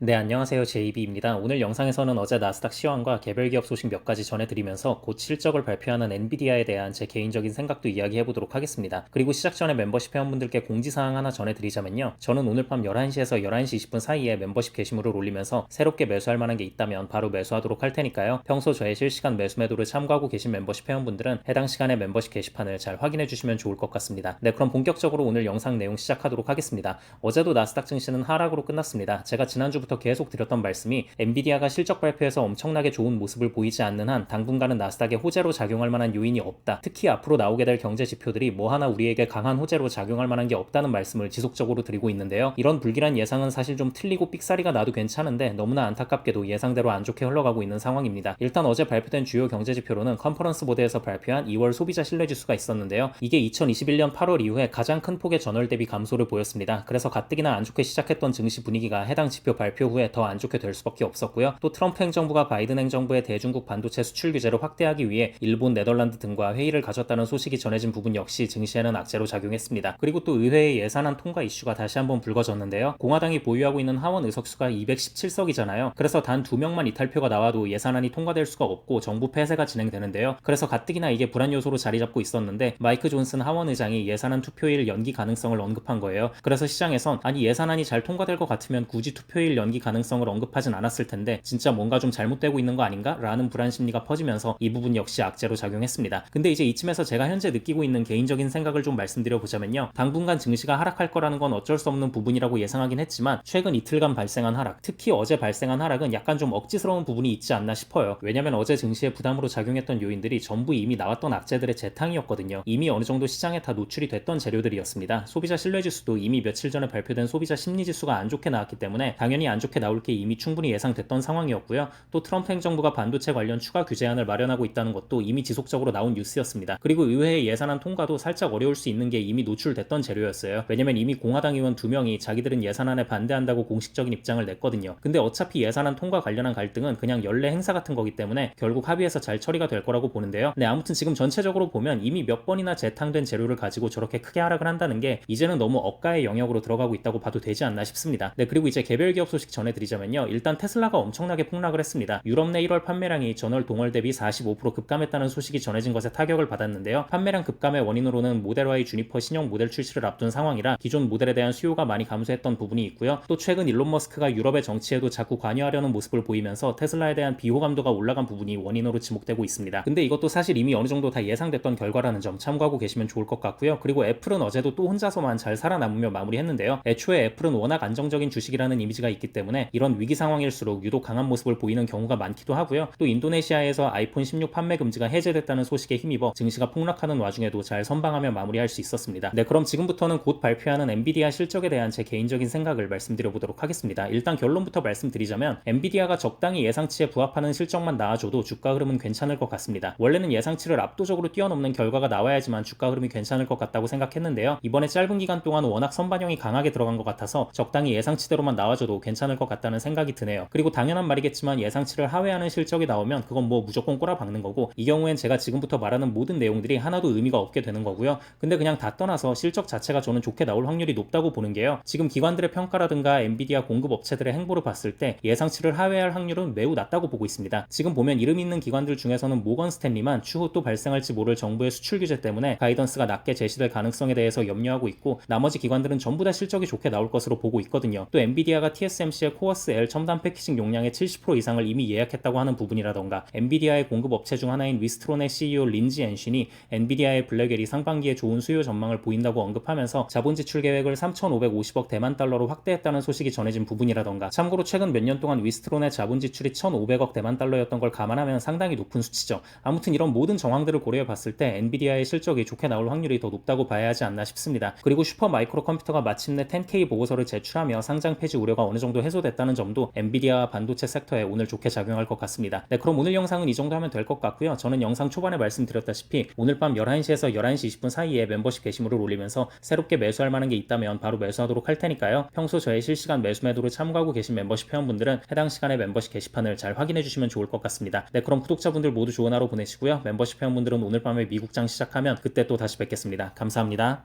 네, 안녕하세요. JB입니다. 오늘 영상에서는 어제 나스닥 시황과 개별 기업 소식 몇 가지 전해드리면서 곧 실적을 발표하는 엔비디아에 대한 제 개인적인 생각도 이야기해보도록 하겠습니다. 그리고 시작 전에 멤버십 회원분들께 공지사항 하나 전해드리자면요. 저는 오늘 밤 11시에서 11시 20분 사이에 멤버십 게시물을 올리면서 새롭게 매수할 만한 게 있다면 바로 매수하도록 할 테니까요. 평소 저의 실시간 매수 매도를 참고하고 계신 멤버십 회원분들은 해당 시간에 멤버십 게시판을 잘 확인해 주시면 좋을 것 같습니다. 네, 그럼 본격적으로 오늘 영상 내용 시작하도록 하겠습니다. 어제도 나스닥 증시는 하락으로 끝났습니다. 제가 지난주 부터 계속 드렸던 말씀이 엔비디아가 실적 발표에서 엄청나게 좋은 모습을 보이지 않는 한 당분간은 나스닥에 호재로 작용할 만한 요인이 없다. 특히 앞으로 나오게 될 경제 지표들이 뭐 하나 우리에게 강한 호재로 작용할 만한 게 없다는 말씀을 지속적으로 드리고 있는데요. 이런 불길한 예상은 사실 좀 틀리고 삑사리가 나도 괜찮은데 너무나 안타깝게도 예상대로 안 좋게 흘러가고 있는 상황입니다. 일단 어제 발표된 주요 경제 지표로는 컨퍼런스 보드에서 발표한 2월 소비자 신뢰 지수가 있었는데요. 이게 2021년 8월 이후에 가장 큰 폭의 전월 대비 감소를 보였습니다. 그래서 가뜩이나 안 좋게 시작했던 증시 분위기가 해당 지표 발표 후에 더 안 좋게 될 수밖에 없었고요. 또 트럼프 행정부가 바이든 행정부의 대중국 반도체 수출 규제를 확대하기 위해 일본, 네덜란드 등과 회의를 가졌다는 소식이 전해진 부분 역시 증시에는 악재로 작용했습니다. 그리고 또 의회의 예산안 통과 이슈가 다시 한번 불거졌는데요. 공화당이 보유하고 있는 하원 의석수가 217석이잖아요. 그래서 단 두 명만 이탈표가 나와도 예산안이 통과될 수가 없고 정부 폐쇄가 진행되는데요. 그래서 가뜩이나 이게 불안 요소로 자리 잡고 있었는데 마이크 존슨 하원 의장이 예산안 투표일 연기 가능성을 언급한 거예요. 그래서 시장에선 아니 예산안이 잘 통과될 것 같으면 굳이 투표일 연기 가능성을 언급하진 않았을 텐데 진짜 뭔가 좀 잘못되고 있는 거 아닌가? 라는 불안 심리가 퍼지면서 이 부분 역시 악재로 작용했습니다. 근데 이제 이쯤에서 제가 현재 느끼고 있는 개인적인 생각을 좀 말씀드려 보자면요. 당분간 증시가 하락할 거라는 건 어쩔 수 없는 부분이라고 예상하긴 했지만 최근 이틀간 발생한 하락, 특히 어제 발생한 하락은 약간 좀 억지스러운 부분이 있지 않나 싶어요. 왜냐면 어제 증시에 부담으로 작용했던 요인들이 전부 이미 나왔던 악재들의 재탕이었거든요. 이미 어느 정도 시장에 다 노출이 됐던 재료들이었습니다. 소비자 신뢰지수도 이미 며칠 전에 발표된 소비자 심리지수가 안 좋게 나왔기 때문에 당연히 안 좋게 나올 게 이미 충분히 예상됐던 상황이었고요. 또 트럼프 행정부가 반도체 관련 추가 규제안을 마련하고 있다는 것도 이미 지속적으로 나온 뉴스였습니다. 그리고 의회의 예산안 통과도 살짝 어려울 수 있는 게 이미 노출됐던 재료였어요. 왜냐면 이미 공화당 의원 두 명이 자기들은 예산안에 반대한다고 공식적인 입장을 냈거든요. 근데 어차피 예산안 통과 관련한 갈등은 그냥 연례 행사 같은 거기 때문에 결국 합의해서 잘 처리가 될 거라고 보는데요. 네, 아무튼 지금 전체적으로 보면 이미 몇 번이나 재탕된 재료를 가지고 저렇게 크게 하락을 한다는 게 이제는 너무 억가의 영역으로 들어가고 있다고 봐도 되지 않나 싶습니다. 네, 그리고 이제 개별 기업 소식 전해드리자면요. 일단 테슬라가 엄청나게 폭락을 했습니다. 유럽 내 1월 판매량이 전월 동월 대비 45% 급감했다는 소식이 전해진 것에 타격을 받았는데요. 판매량 급감의 원인으로는 모델 Y 주니퍼 신형 모델 출시를 앞둔 상황이라 기존 모델에 대한 수요가 많이 감소했던 부분이 있고요. 또 최근 일론 머스크가 유럽의 정치에도 자꾸 관여하려는 모습을 보이면서 테슬라에 대한 비호감도가 올라간 부분이 원인으로 지목되고 있습니다. 근데 이것도 사실 이미 어느 정도 다 예상됐던 결과라는 점 참고하고 계시면 좋을 것 같고요. 그리고 애플은 어제도 또 혼자서만 잘 살아남으며 마무리했는데요. 애초에 애플은 워낙 안정적인 주식이라는 이미지가 있기 때문에 이런 위기 상황일수록 유독 강한 모습을 보이는 경우가 많기도 하고요. 또 인도네시아에서 아이폰 16 판매 금지가 해제됐다는 소식에 힘입어 증시가 폭락하는 와중에도 잘 선방하며 마무리할 수 있었습니다. 네, 그럼 지금부터는 곧 발표하는 엔비디아 실적에 대한 제 개인적인 생각을 말씀드려 보도록 하겠습니다. 일단 결론부터 말씀드리자면 엔비디아가 적당히 예상치에 부합하는 실적만 나와줘도 주가 흐름은 괜찮을 것 같습니다. 원래는 예상치를 압도적으로 뛰어넘는 결과가 나와야지만 주가 흐름이 괜찮을 것 같다고 생각했는데요. 이번에 짧은 기간 동안 워낙 선반영이 강하게 들어간 것 같아서 적당히 예상치대로만 나와줘도 괜찮 을 것 같다는 생각이 드네요. 그리고 당연한 말이겠지만 예상치를 하회하는 실적이 나오면 그건 뭐 무조건 꼬라박는 거고 이 경우엔 제가 지금부터 말하는 모든 내용들이 하나도 의미가 없게 되는 거고요. 근데 그냥 다 떠나서 실적 자체가 저는 좋게 나올 확률이 높다고 보는 게요. 지금 기관들의 평가라든가 엔비디아 공급 업체들의 행보를 봤을 때 예상치를 하회할 확률은 매우 낮다고 보고 있습니다. 지금 보면 이름 있는 기관들 중에서는 모건 스탠리만 추후 또 발생할지 모를 정부의 수출 규제 때문에 가이던스가 낮게 제시될 가능성에 대해서 염려하고 있고 나머지 기관들은 전부 다 실적이 좋게 나올 것으로 보고 있거든요. 또 엔비디아가 TSMC 의 코어스 L 첨단 패키징 용량의 70% 이상을 이미 예약했다고 하는 부분이라던가 엔비디아의 공급 업체 중 하나인 위스트론의 CEO 린지 앤신이 엔비디아의 블랙웰이 상반기에 좋은 수요 전망을 보인다고 언급하면서 자본 지출 계획을 3,550억 대만 달러로 확대했다는 소식이 전해진 부분이라던가 참고로 최근 몇 년 동안 위스트론의 자본 지출이 1,500억 대만 달러였던 걸 감안하면 상당히 높은 수치죠. 아무튼 이런 모든 정황들을 고려해 봤을 때 엔비디아의 실적이 좋게 나올 확률이 더 높다고 봐야 하지 않나 싶습니다. 그리고 슈퍼 마이크로 컴퓨터가 마침내 10K 보고서를 제출하며 상장 폐지 우려가 어느 정도 해소됐다는 점도 엔비디아 반도체 섹터에 오늘 좋게 작용할 것 같습니다. 네, 그럼 오늘 영상은 이 정도 하면 될 것 같고요. 저는 영상 초반에 말씀드렸다시피 오늘 밤 11시에서 11시 20분 사이에 멤버십 게시물을 올리면서 새롭게 매수할 만한 게 있다면 바로 매수하도록 할 테니까요. 평소 저의 실시간 매수 매도를 참고하고 계신 멤버십 회원분들은 해당 시간에 멤버십 게시판을 잘 확인해 주시면 좋을 것 같습니다. 네, 그럼 구독자분들 모두 좋은 하루 보내시고요. 멤버십 회원분들은 오늘 밤에 미국장 시작하면 그때 또 다시 뵙겠습니다. 감사합니다.